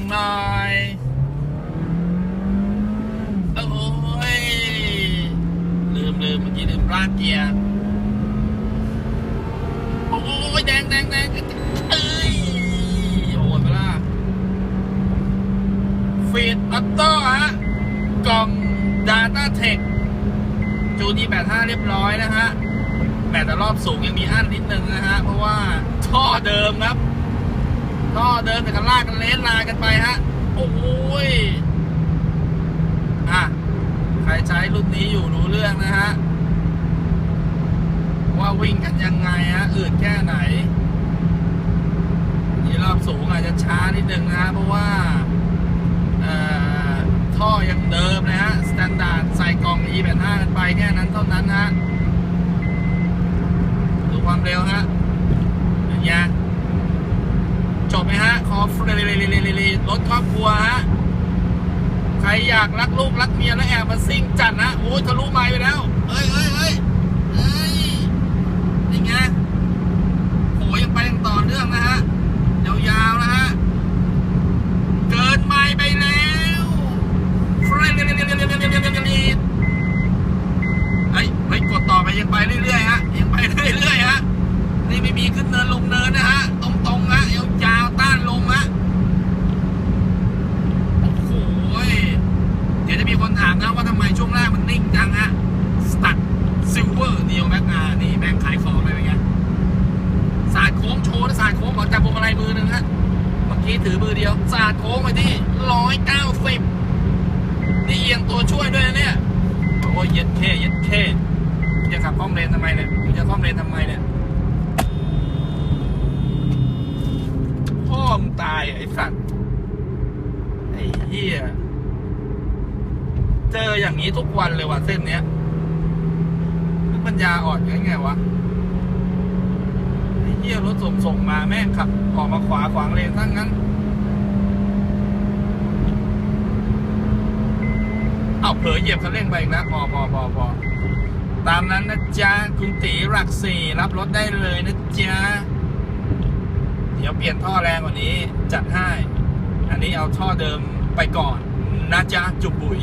งหน่อยโอ้ยลืมลืมเมื่อกี้ลืมปลาเกียร์โอ้ยแดงแดงแดงเอ้ยโอ้ยไปละฟีดออโต้ฮะกล่อง Data Tech จูนี85 เรียบร้อยนะฮะแม้แต่รอบสูงยังมีอั้นนิดนึงนะฮะ เพราะว่าท่อเดิมครับ ท่อเดิมแต่กันลากกันเลนลากันไปฮะ โอ้ยอะ ใครใช้รุ่นนี้อยู่รู้เรื่องนะฮะ ว่าวิ่งกันยังไงฮะอืดแค่ไหน นี่รอบสูงอาจจะช้านิดนึงนะฮะ เพราะว่าเอ่อท่อยังเดิมนะฮะ สแตนดาร์ดใส่กล่อง E85 กันไปแค่นั้นเท่านั้นฮะดูความเร็วฮะเป็นไง จบไหมฮะคอฟรีรถครอบครัวฮะใครอยากรักลูกรักเมียแล้วแอบมาซิ่งจัดนะโอ้ยทะลุไม้ไปแล้วเฮ้ยเฮ้ยเฮ้ยเฮ้ยนี่ไงโหยังไปยังต่อเนื่องนะฮะยาวๆนะฮะเกินไม้ไปแล้วเฮ้ยเฮ้ยกดต่อไปยังไปเรื่อยๆฮะ ยังไปเรื่อยๆฮะ นี่ไม่มีขึ้นเนินลงเนินนะฮะ ตรงๆฮะยาวๆต้านลมฮะ โอ้โห เดี๋ยวจะมีคนถามนะว่าทำไมช่วงแรกมันนิ่งจังฮะ สตัดซิลเวอร์นิโอแม็กอา นี่แม่งขายของเลยเป็นไงสาดโค้งโชว์นะสาดโค้งบอกจับพวงมาลัยมือหนึ่งฮะเมื่อกี้ถือมือเดียวสาดโค้งไปที่ร้อยเก้าสิบนี่เอียงตัวช่วยด้วยนะเนี่ยโอ้ยเย็ดเท่เย็ดเท่จะขับคล่อมเลนทำไมเนี่ยมึงจะคล่อมเลนทำไมเนี่ยพ่อมึงตายไอ้สัตว์ไอ้เหี้ยเจออย่างนี้ทุกวันเลยว่ะเส้นเนี้ย ญาอ่อนยังไงวะไอ้เหี้ยรถส่งส่งมาแม่งขับออกมาขวาขวางเลนทั้งนั้นเอาเผลอเหยียบคันเร่งไปอีกแล้วพอพอพอพอตามนั้นนะจ๊ะคุณตีหลักสี่รับรถได้เลยนะจ๊ะเดี๋ยวเปลี่ยนท่อแรงกว่านี้ จัดให้ อันนี้เอาท่อเดิมไปก่อนนะจ๊ะจุบบุย